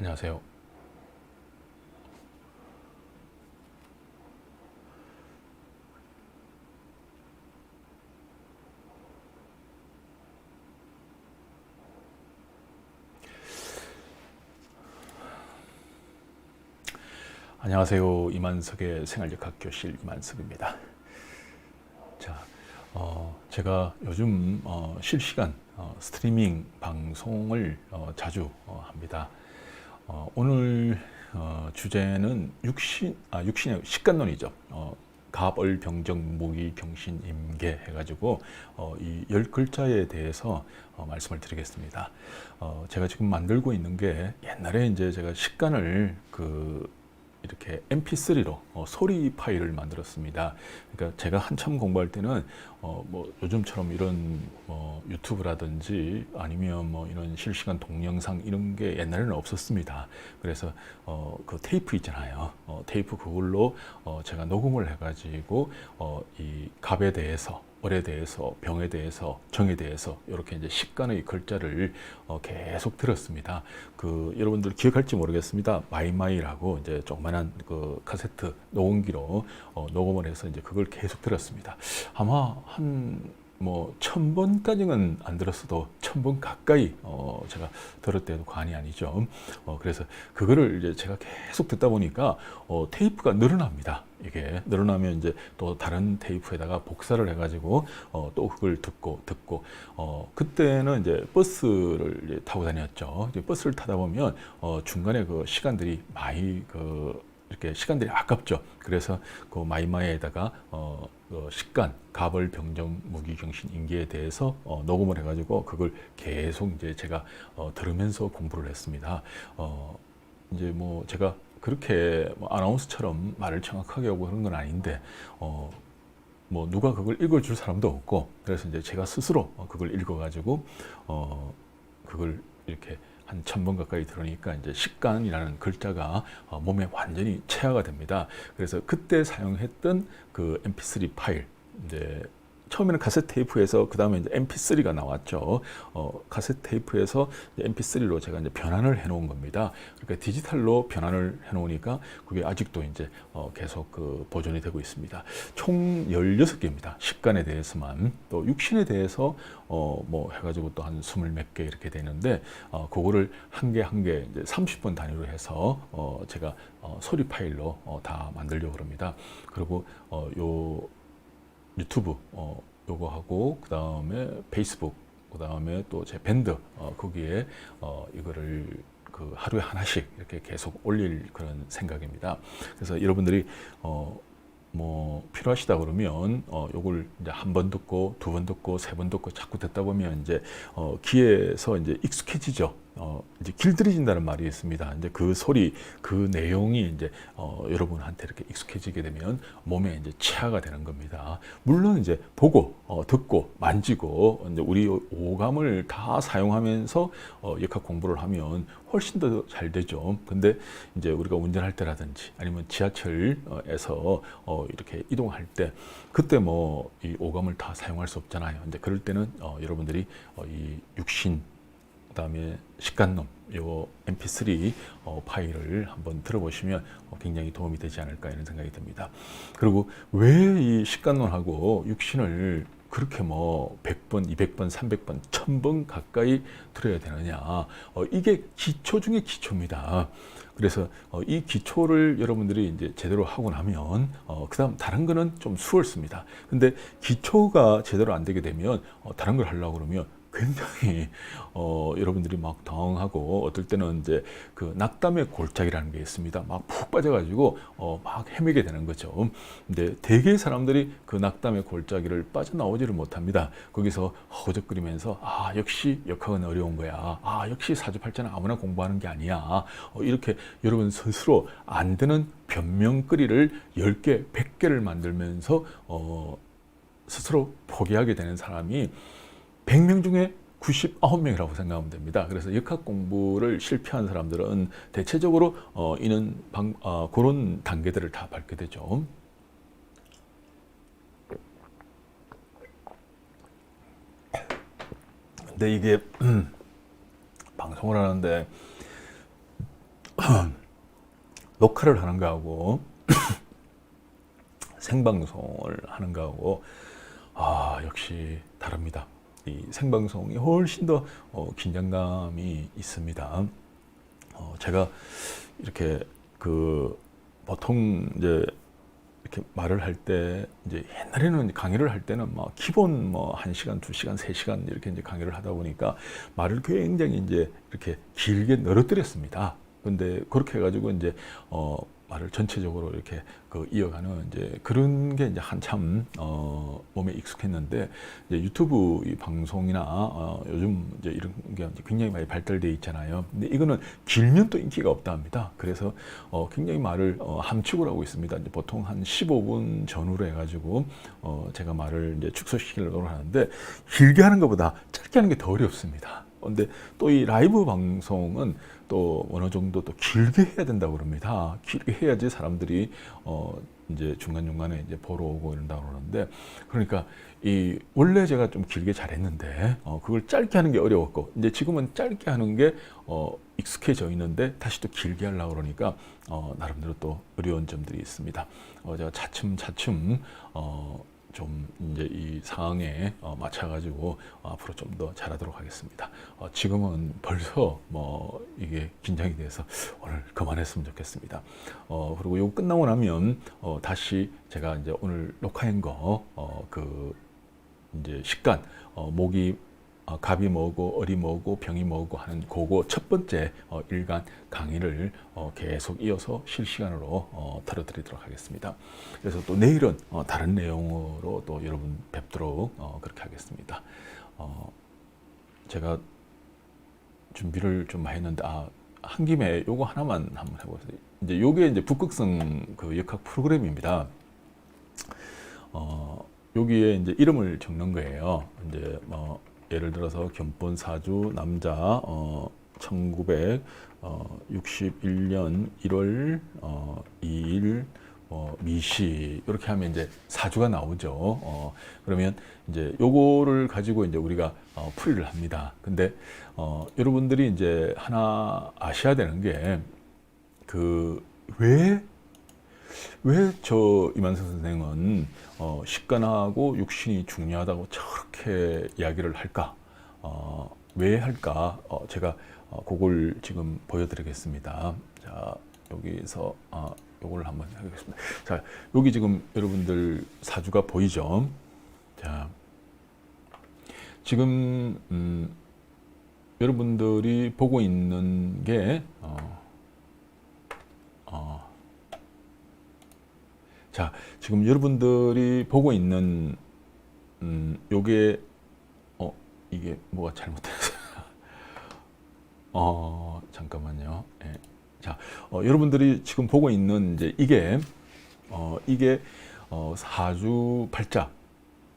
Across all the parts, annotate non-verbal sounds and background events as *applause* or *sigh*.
안녕하세요. 안녕하세요. 이만석의 생활력학 교실 이만석입니다. 자, 어, 제가 요즘 어, 실시간 어, 스트리밍 방송을 어, 자주 어, 합니다. 어, 오늘 어, 주제는 육신, 아, 육신의 식간론이죠. 어, 갑을 병정 무기 병신 임계 해가지고 어, 이열 글자에 대해서 어, 말씀을 드리겠습니다. 어, 제가 지금 만들고 있는 게 옛날에 이제 제가 식간을 그 이렇게 MP3로 어, 소리 파일을 만들었습니다. 그러니까 제가 한참 공부할 때는 어, 뭐 요즘처럼 이런 뭐 유튜브라든지 아니면 뭐 이런 실시간 동영상 이런 게 옛날에는 없었습니다. 그래서 어, 그 테이프 있잖아요. 어, 테이프 그걸로 어, 제가 녹음을 해가지고 어, 이 갑에 대해서 월에 대해서 병에 대해서 정에 대해서 이렇게 이제 식간의 글자를 어, 계속 들었습니다. 그 여러분들 기억할지 모르겠습니다. 마이마이라고 이제 조그만한 그 카세트 녹음기로 어, 녹음을 해서 이제 그걸 계속 들었습니다. 아마 한 뭐 천 번까지는 안 들었어도 천 번 가까이 어 제가 들었대도 과언이 아니죠. 어 그래서 그거를 이제 제가 계속 듣다 보니까 어 테이프가 늘어납니다. 이게 늘어나면 이제 또 다른 테이프에다가 복사를 해가지고 어 또 그걸 듣고 듣고 어 그때는 이제 버스를 이제 타고 다녔죠. 이제 버스를 타다 보면 어 중간에 그 시간들이 많이 그 이렇게 시간들이 아깝죠. 그래서 그 마이마이에다가 어, 그 식간, 갑을, 병정, 무기, 경신, 인기에 대해서 어, 녹음을 해가지고 그걸 계속 이제 제가 어, 들으면서 공부를 했습니다. 어, 이제 뭐 제가 그렇게 뭐 아나운서처럼 말을 정확하게 하고 그런 건 아닌데 어, 뭐 누가 그걸 읽어줄 사람도 없고 그래서 이제 제가 스스로 어, 그걸 읽어가지고 어, 그걸 이렇게 한 천 번 가까이 들으니까 이제 식간이라는 글자가 어, 몸에 완전히 체화가 됩니다. 그래서 그때 사용했던 그 MP3 파일 이제 처음에는 카세트 테이프에서 그 다음에 이제 MP3가 나왔죠. 어, 카세트 테이프에서 MP3로 제가 이제 변환을 해놓은 겁니다. 그러니까 디지털로 변환을 해놓으니까 그게 아직도 이제 어, 계속 그 보존이 되고 있습니다. 총 16개입니다. 식간에 대해서만 또 육신에 대해서 어, 뭐 해가지고 또한 스물 몇개 이렇게 되는데 어, 그거를 한 개 한 개 이제 30분 단위로 해서 어, 제가 어, 소리 파일로 어, 다 만들려고 합니다. 그리고 어, 요 유튜브 어 요거 하고 그 다음에 페이스북 그 다음에 또 제 밴드 어 거기에 어 이거를 그 하루에 하나씩 이렇게 계속 올릴 그런 생각입니다. 그래서 여러분들이 어 뭐 필요하시다 그러면 어 요걸 이제 한 번 듣고 두 번 듣고 세 번 듣고 자꾸 듣다 보면 이제 어 귀에서 이제 익숙해지죠. 어 이제 길들여진다는 말이 있습니다. 이제 그 소리 그 내용이 이제 어 여러분한테 이렇게 익숙해지게 되면 몸에 이제 체화가 되는 겁니다. 물론 이제 보고 어 듣고 만지고 이제 우리 오감을 다 사용하면서 어 역학 공부를 하면 훨씬 더 잘 되죠. 근데 이제 우리가 운전할 때라든지 아니면 지하철에서 어 이렇게 이동할 때 그때 뭐 이 오감을 다 사용할 수 없잖아요. 근데 그럴 때는 어 여러분들이 어 이 육신 그다음에 식간놈 요 MP3 어, 파일을 한번 들어보시면 어, 굉장히 도움이 되지 않을까 이런 생각이 듭니다. 그리고 왜 이 식간론하고 육신을 그렇게 뭐 100번, 200번, 300번, 1000번 가까이 들어야 되느냐. 어, 이게 기초 중에 기초입니다. 그래서 어, 이 기초를 여러분들이 이제 제대로 하고 나면 어, 그다음 다른 거는 좀 수월습니다. 근데 기초가 제대로 안 되게 되면 어, 다른 걸 하려고 그러면 굉장히 *laughs* 어, 여러분들이 막 당황하고 어떨 때는 이제 그 낙담의 골짜기라는 게 있습니다. 막 푹 빠져가지고 어, 막 헤매게 되는 거죠. 근데 대개 사람들이 그 낙담의 골짜기를 빠져나오지를 못합니다. 거기서 허우적거리면서 아 역시 역학은 어려운 거야. 아 역시 사주팔자는 아무나 공부하는 게 아니야. 어, 이렇게 여러분 스스로 안 되는 변명거리를 10개, 100개를 만들면서 어, 스스로 포기하게 되는 사람이 100명 중에 99명이라고 생각하면 됩니다. 그래서 역학 공부를 실패한 사람들은 대체적으로 어, 이는 방, 어, 그런 단계들을 다 밟게 되죠. 근데 이게 음, *clears throat* 방송을 하는데 *clears throat* 녹화를 하는 거하고 *clears throat* 생방송을 하는 거하고 아 역시 다릅니다. 이 생방송이 훨씬 더 어, 긴장감이 있습니다. 어, 제가 이렇게 그 보통 이제 이렇게 말을 할 때 이제 옛날에는 강의를 할 때는 막 기본 뭐한 시간, 두 시간, 세 시간 이렇게 이제 강의를 하다 보니까 말을 굉장히 이제 이렇게 길게 늘어뜨렸습니다. 근데 그렇게 해 가지고 이제 어 말을 전체적으로 이렇게 그 이어가는 이제 그런 게 이제 한참 어 몸에 익숙했는데 이제 유튜브 이 방송이나 어 요즘 이제 이런 게 굉장히 많이 발달돼 있잖아요. 근데 이거는 길면 또 인기가 없다 합니다. 그래서 어 굉장히 말을 어 함축을 하고 있습니다. 이제 보통 한 15분 전후로 해가지고 어 제가 말을 이제 축소시키려고 하는데 길게 하는 것보다 짧게 하는 게 더 어렵습니다. 근데 또 이 라이브 방송은 또 어느 정도 또 길게 해야 된다고 그럽니다. 길게 해야지 사람들이 어 이제 중간 중간에 이제 보러 오고 이런다고 그러는데 그러니까 이 원래 제가 좀 길게 잘했는데 어 그걸 짧게 하는 게 어려웠고 이제 지금은 짧게 하는 게 어 익숙해져 있는데 다시 또 길게 하려고 그러니까 어 나름대로 또 어려운 점들이 있습니다. 어 제가 차츰 차츰 어 좀 이제 이 상황에 어, 맞춰가지고 어, 앞으로 좀 더 잘하도록 하겠습니다. 어, 지금은 벌써 뭐 이게 긴장이 돼서 오늘 그만했으면 좋겠습니다. 어, 그리고 이거 끝나고 나면 어, 다시 제가 이제 오늘 녹화한 거그 이제 어, 목이 어, 갑이 뭐고 어리 뭐고 병이 뭐고 하는 그거 첫 번째 어, 일간 강의를 어, 계속 이어서 실시간으로 어, 틀어드리도록 하겠습니다. 그래서 또 내일은 어, 다른 내용으로 또 여러분 뵙도록 어, 그렇게 하겠습니다. 어, 제가 준비를 좀 많이 했는데 아, 한 김에 요거 하나만 한번 해보세요. 이제 요게 이제 북극성 그 역학 프로그램입니다. 어, 여기에 이제 이름을 적는 거예요. 이제 뭐 예를 들어서 견본 사주 남자 어 1961년 1월 어 2일 어, 미시 이렇게 하면 이제 사주가 나오죠. 어, 그러면 이제 요거를 가지고 이제 우리가 어, 풀이를 합니다. 근데 어, 여러분들이 이제 하나 아셔야 되는 게 그왜 왜 저 이만선 선생은 어, 식간하고 육신이 중요하다고 저렇게 이야기를 할까? 어, 왜 할까? 어, 제가 어, 그걸 지금 보여드리겠습니다. 자 여기서 어, 요걸 한번 하겠습니다. 자 여기 지금 여러분들 사주가 보이죠? 자 지금 음, 여러분들이 보고 있는 게 어, 어, 자, 지금 여러분들이 보고 있는 음, 요게 어, 이게 뭐가 잘못됐어요. *laughs* 어, 잠깐만요. 예. 자, 어, 여러분들이 지금 보고 있는 이제 이게 어, 이게 어, 사주 팔자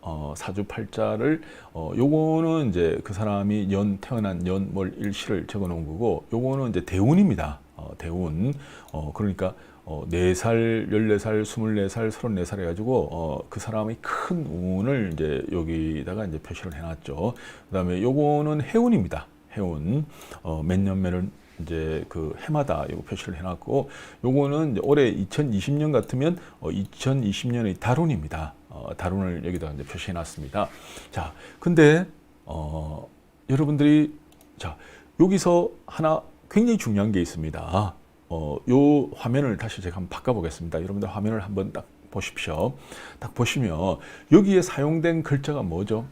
어, 사주 팔자를 어, 요거는 이제 그 사람이 연 태어난 연월 일시를 적어 놓은 거고 요거는 이제 대운입니다. 어, 대운. 어, 그러니까 어, 4살, 14살, 24살, 34살 해가지고, 어, 그 사람의 큰 운을 이제 여기다가 이제 표시를 해놨죠. 그 다음에 요거는 해운입니다. 해운. 어, 몇 년매는 이제 그 해마다 요거 표시를 해놨고, 요거는 올해 2020년 같으면 어, 2020년의 달운입니다. 어, 달운을 여기다가 이제 표시해놨습니다. 자, 근데, 어, 여러분들이, 자, 여기서 하나 굉장히 중요한 게 있습니다. 어, 요 화면을 다시 제가 한번 바꿔보겠습니다. 여러분들 화면을 한번 딱 보십시오. 딱 보시면 여기에 사용된 글자가 뭐죠?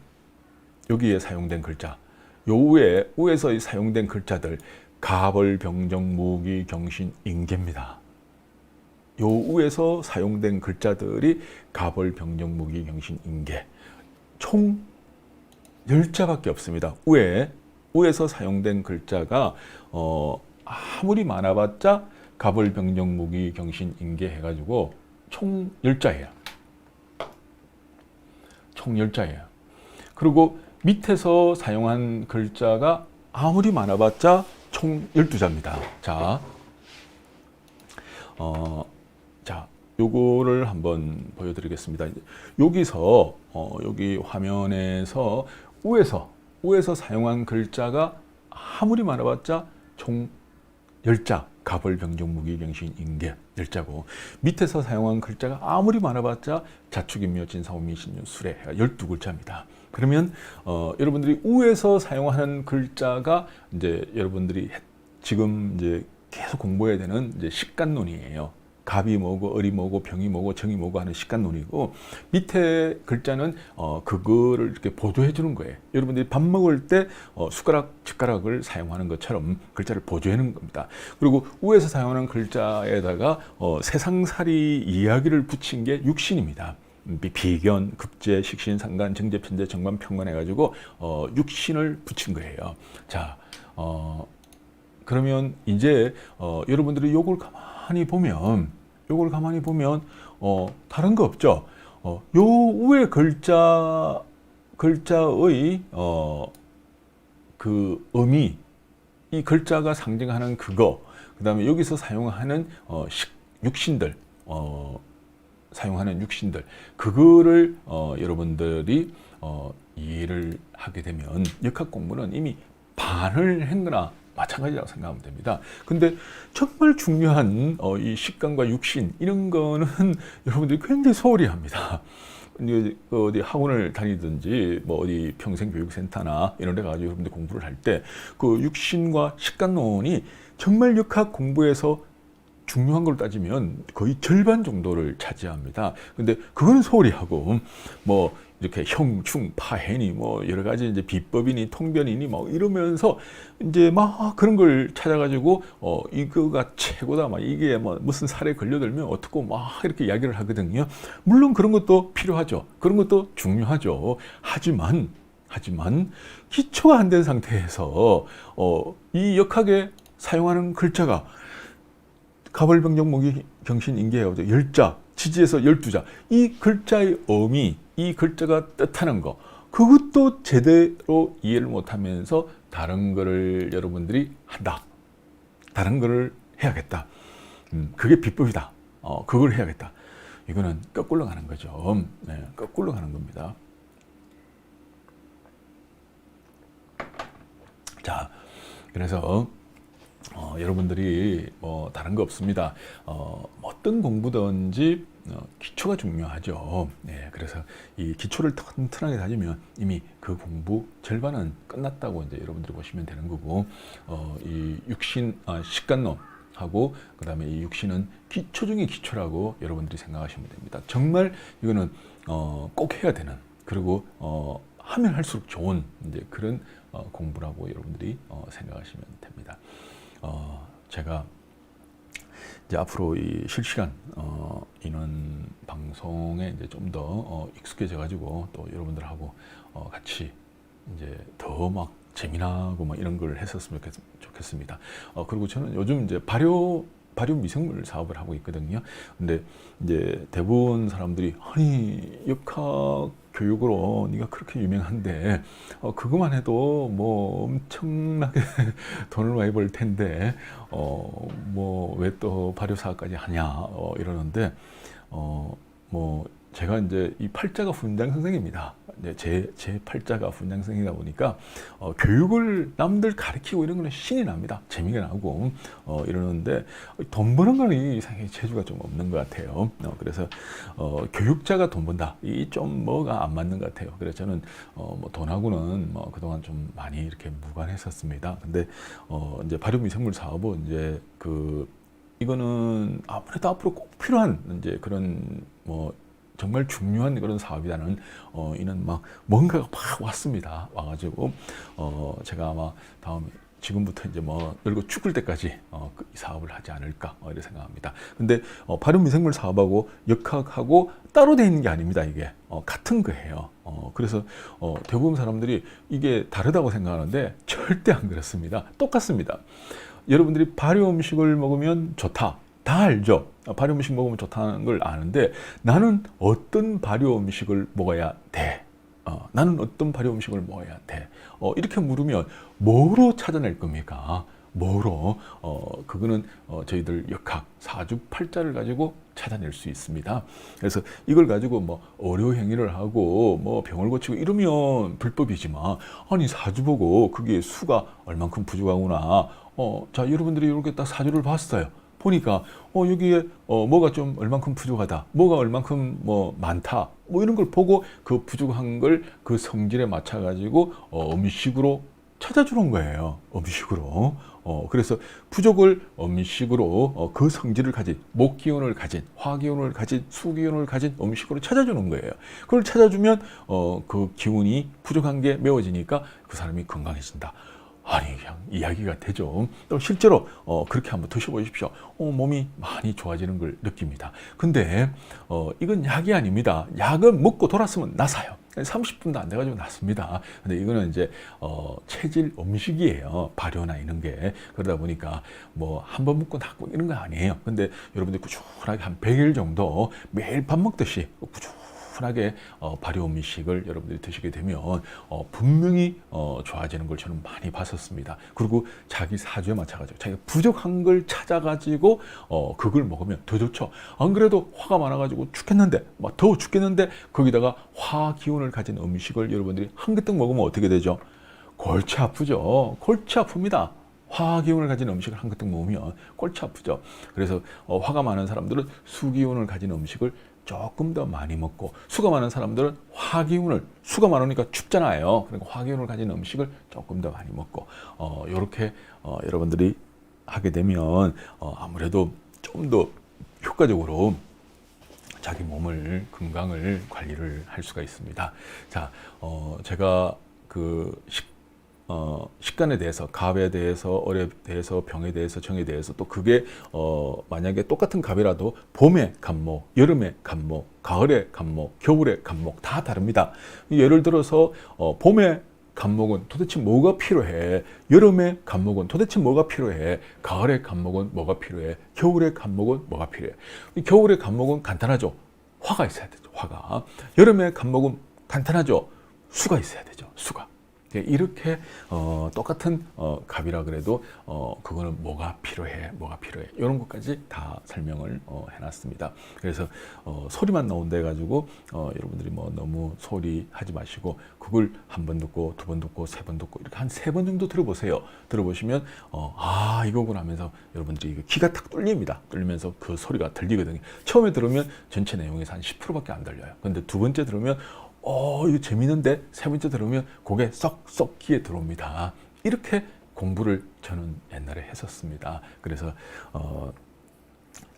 여기에 사용된 글자. 요 위에 위에서 사용된 글자들 가벌, 병정, 무기, 경신, 인계입니다. 요 위에서 사용된 글자들이 가벌, 병정, 무기, 경신, 인계. 총 10자밖에 없습니다. 위에 위에서 사용된 글자가 어 아무리 많아봤자 갑을 병정 무기 경신 인계 해가지고 총 10자예요. 총 10자예요. 그리고 밑에서 사용한 글자가 아무리 많아봤자 총 12자입니다. 자, 어, 자, 요거를 한번 보여드리겠습니다. 여기서, 어, 여기 화면에서 위에서, 위에서 사용한 글자가 아무리 많아봤자 총 10자 가벌 병정 무기 병신 인계 열자고 밑에서 사용한 글자가 아무리 많아봤자 자축인묘 진사오미 신유 수레 12글자입니다. 그러면 어, 여러분들이 우에서 사용하는 글자가 이제 여러분들이 해- 지금 이제 계속 공부해야 되는 이제 식간론이에요. 갑이 뭐고 을이 뭐고 병이 뭐고 정이 뭐고 하는 식간론이고 밑에 글자는 어 그거를 이렇게 보조해 주는 거예요. 여러분들이 밥 먹을 때 어, 숟가락 젓가락을 사용하는 것처럼 글자를 보조해 는 겁니다. 그리고 위에서 사용하는 글자에다가 어, 세상살이 이야기를 붙인 게 육신입니다. 음, 비- 비견, 급제, 식신, 상간, 정제, 편제, 정관, 평관 해가지고 어, 육신을 붙인 거예요. 자, 어, 그러면 이제 어, 여러분들이 요걸 가만 히 보면 요걸 가만히 보면 어, 다른 거 없죠. 어, 요 위에 글자 글자의 어, 그 의미 이 글자가 상징하는 그거 그 다음에 여기서 사용하는 어, 식, 육신들 어, 사용하는 육신들 그거를 어, 여러분들이 어, 이해를 하게 되면 역학 공부는 이미 반을 한 거나 마찬가지라고 생각하면 됩니다. 근데 정말 중요한 어, 이 식감과 육신 이런 거는 *laughs* 여러분들이 굉장히 소홀히 합니다. 그 어디 학원을 다니든지 뭐 어디 평생교육센터나 이런 데 가지고 여러분들 공부를 할 때 그 육신과 식간론이 정말 역학 공부에서 중요한 걸 따지면 거의 절반 정도를 차지합니다. 근데 그거는 소홀히 하고 뭐 이렇게 형충 파해니 뭐 여러 가지 이제 비법이니 통변이니 뭐 이러면서 이제 막 그런 걸 찾아가지고 어 이거가 최고다 막 이게 뭐 무슨 살에 걸려들면 어떻고 막 이렇게 이야기를 하거든요. 물론 그런 것도 필요하죠. 그런 것도 중요하죠. 하지만 하지만 기초가 안 된 상태에서 어 이 역학에 사용하는 글자가 가벌병정 목이 경신 인계하고 열자 지지에서 열두자. 이 글자의 의미 이 글자가 뜻하는 거 그것도 제대로 이해를 못하면서 다른 거를 여러분들이 한다. 다른 거를 해야겠다. 음, 그게 비법이다. 어, 그걸 해야겠다. 이거는 거꾸로 가는 거죠. 네, 거꾸로 가는 겁니다. 자 그래서 어, 여러분들이 뭐 다른 거 없습니다. 어, 어떤 공부든지 어, 기초가 중요하죠. 네, 그래서 이 기초를 튼튼하게 다지면 이미 그 공부 절반은 끝났다고 이제 여러분들이 보시면 되는 거고, 어, 이 육신 아, 식간론 하고 그다음에 이 육신은 기초 중의 기초라고 여러분들이 생각하시면 됩니다. 정말 이거는 어, 꼭 해야 되는 그리고 어, 하면 할수록 좋은 이제 그런 어, 공부라고 여러분들이 어, 생각하시면 됩니다. 어, 제가 이제 앞으로 이 실시간 어, 인원 방송에 이제 좀더 어, 익숙해져 가지고 또 여러분들하고 어, 같이 이제 더막 재미나고 막 이런 걸 했었으면 좋겠, 좋겠습니다. 어, 그리고 저는 요즘 이제 발효 발효 미생물 사업을 하고 있거든요. 근데 이제 대부분 사람들이 아니 역학 교육으로 네가 그렇게 유명한데 어, 그것만 해도 뭐 엄청나게 *laughs* 돈을 많이 벌 텐데 어, 뭐 왜 또 발효 사업까지 하냐 어, 이러는데 어, 뭐 제가 이제 이 팔자가 훈장 선생입니다. 제, 제 팔자가 훈장 선생이다 보니까 어, 교육을 남들 가르치고 이런 거는 신이 납니다. 재미가 나고 어, 이러는데 돈 버는 거는 이상하게 재주가 좀 없는 것 같아요. 어, 그래서 어, 교육자가 돈 번다. 이 좀 뭐가 안 맞는 것 같아요. 그래서 저는 어, 뭐 돈하고는 뭐 그동안 좀 많이 이렇게 무관했었습니다. 근데 어, 이제 발효미생물 사업은 이제 그 이거는 아무래도 앞으로 꼭 필요한 이제 그런 뭐 정말 중요한 그런 사업이라는 어 이는 막 뭔가가 막 왔습니다. 와가지고 어 제가 아마 다음에 지금부터 이제 뭐 늙어 죽을 때까지 어, 그이 사업을 하지 않을까 어, 이렇게 생각합니다. 근데 어, 발효 미생물 사업하고 역학하고 따로 돼 있는 게 아닙니다. 이게 어, 같은 거예요. 어, 그래서 어, 대부분 사람들이 이게 다르다고 생각하는데 절대 안 그렇습니다. 똑같습니다. 여러분들이 발효 음식을 먹으면 좋다. 다 알죠. 아, 발효 음식 먹으면 좋다는 걸 아는데 나는 어떤 발효 음식을 먹어야 돼? 어, 나는 어떤 발효 음식을 먹어야 돼? 어, 이렇게 물으면 뭐로 찾아낼 겁니까? 뭐로? 어, 그거는 어, 저희들 역학 사주 팔자를 가지고 찾아낼 수 있습니다. 그래서 이걸 가지고 뭐 어려 행위를 하고 뭐 병을 고치고 이러면 불법이지만 아니 사주 보고 그게 수가 얼만큼 부족하구나. 어, 자 여러분들이 이렇게 딱 사주를 봤어요. 보니까 어 여기에 어 뭐가 좀 얼만큼 부족하다, 뭐가 얼만큼 뭐 많다, 뭐 이런 걸 보고 그 부족한 걸 그 성질에 맞춰 가지고 어 음식으로 찾아주는 거예요. 음식으로. 어 그래서 부족을 음식으로 어, 그 성질을 가진 목 기운을 가진 화 기운을 가진 수 기운을 가진 음식으로 찾아주는 거예요. 그걸 찾아주면 어 그 기운이 부족한 게 메워지니까 그 사람이 건강해진다. 아니 그냥 이야기가 되죠. 또 실제로 어, 그렇게 한번 드셔보십시오. 어, 몸이 많이 좋아지는 걸 느낍니다. 근데 어, 이건 약이 아닙니다. 약은 먹고 돌았으면 나사요. 30분도 안 돼가지고 났습니다. 근데 이거는 이제 어, 체질 음식이에요. 발효나 이런 게 그러다 보니까 뭐 한 번 먹고 낫고 이런 거 아니에요. 근데 여러분들 꾸준하게 한 100일 정도 매일 밥 먹듯이 꾸준 하게 어, 발효 음식을 여러분들이 드시게 되면 어, 분명히 어, 좋아지는 걸 저는 많이 봤었습니다. 그리고 자기 사주에 맞춰가지고 자기가 부족한 걸 찾아가지고 어, 그걸 먹으면 더 좋죠. 안 그래도 화가 많아가지고 죽겠는데 막 더워 죽겠는데 거기다가 화 기운을 가진 음식을 여러분들이 한 그릇 먹으면 어떻게 되죠? 골치 아프죠. 골치 아픕니다. 화 기운을 가진 음식을 한 그릇 먹으면 골치 아프죠. 그래서 어, 화가 많은 사람들은 수 기운을 가진 음식을 조금 더 많이 먹고 수가 많은 사람들은 화 기운을 수가 많으니까 춥잖아요. 그러니까 화 기운을 가진 음식을 조금 더 많이 먹고 어, 이렇게 어, 여러분들이 하게 되면 어, 아무래도 좀 더 효과적으로 자기 몸을 건강을 관리를 할 수가 있습니다. 자, 어, 제가 그 식, 어, 식단에 대해서, 갑에 대해서, 얼에 대해서, 병에 대해서, 정에 대해서 또 그게 어, 만약에 똑같은 갑이라도 봄의 갑목, 여름의 갑목, 가을의 갑목, 겨울의 갑목 다 다릅니다. 예를 들어서 어, 봄의 간목은 도대체 뭐가 필요해? 여름의 간목은 도대체 뭐가 필요해? 가을의 간목은 뭐가 필요해? 겨울의 간목은 뭐가 필요해? 이 겨울의 간목은 간단하죠. 화가 있어야 되죠. 화가. 여름의 간목은 간단하죠. 수가 있어야 되죠. 수가. 예, 이렇게 어, 똑같은 어, 값이라 그래도 어, 그거는 뭐가 필요해, 뭐가 필요해 이런 것까지 다 설명을 어, 해놨습니다. 그래서 어, 소리만 나온다 해가지고 어, 여러분들이 뭐 너무 소리 하지 마시고 그걸 한 번 듣고 두 번 듣고 세 번 듣고 이렇게 한 세 번 정도 들어보세요. 들어보시면 어, 아 이거구나 하면서 여러분들이 귀가 탁 뚫립니다. 뚫리면서 그 소리가 들리거든요. 처음에 들으면 전체 내용에서 한 10%밖에 안 들려요. 근데 두 번째 들으면 어, 이거 재밌는데 세 번째 들으면 그게 쏙쏙 귀에 들어옵니다. 이렇게 공부를 저는 옛날에 했었습니다. 그래서 어,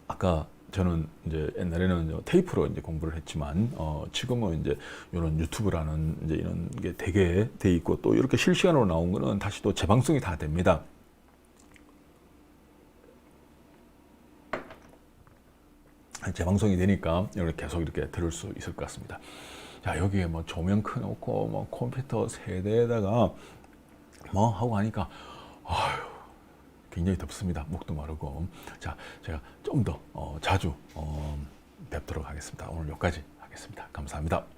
아까 저는 이제 옛날에는 테이프로 이제 공부를 했지만 어, 지금은 이제 이런 유튜브라는 이제 이런 게 되게 돼 있고 또 이렇게 실시간으로 나온 거는 다시 또 재방송이 다 됩니다. 재방송이 되니까 이렇게 계속 이렇게 들을 수 있을 것 같습니다. 자 여기에 뭐 조명 켜놓고 뭐 컴퓨터 세 대에다가 뭐 하고 하니까 아유 굉장히 덥습니다. 목도 마르고 자 제가 좀더 어, 자주 어, 뵙도록 하겠습니다. 오늘 여기까지 하겠습니다. 감사합니다.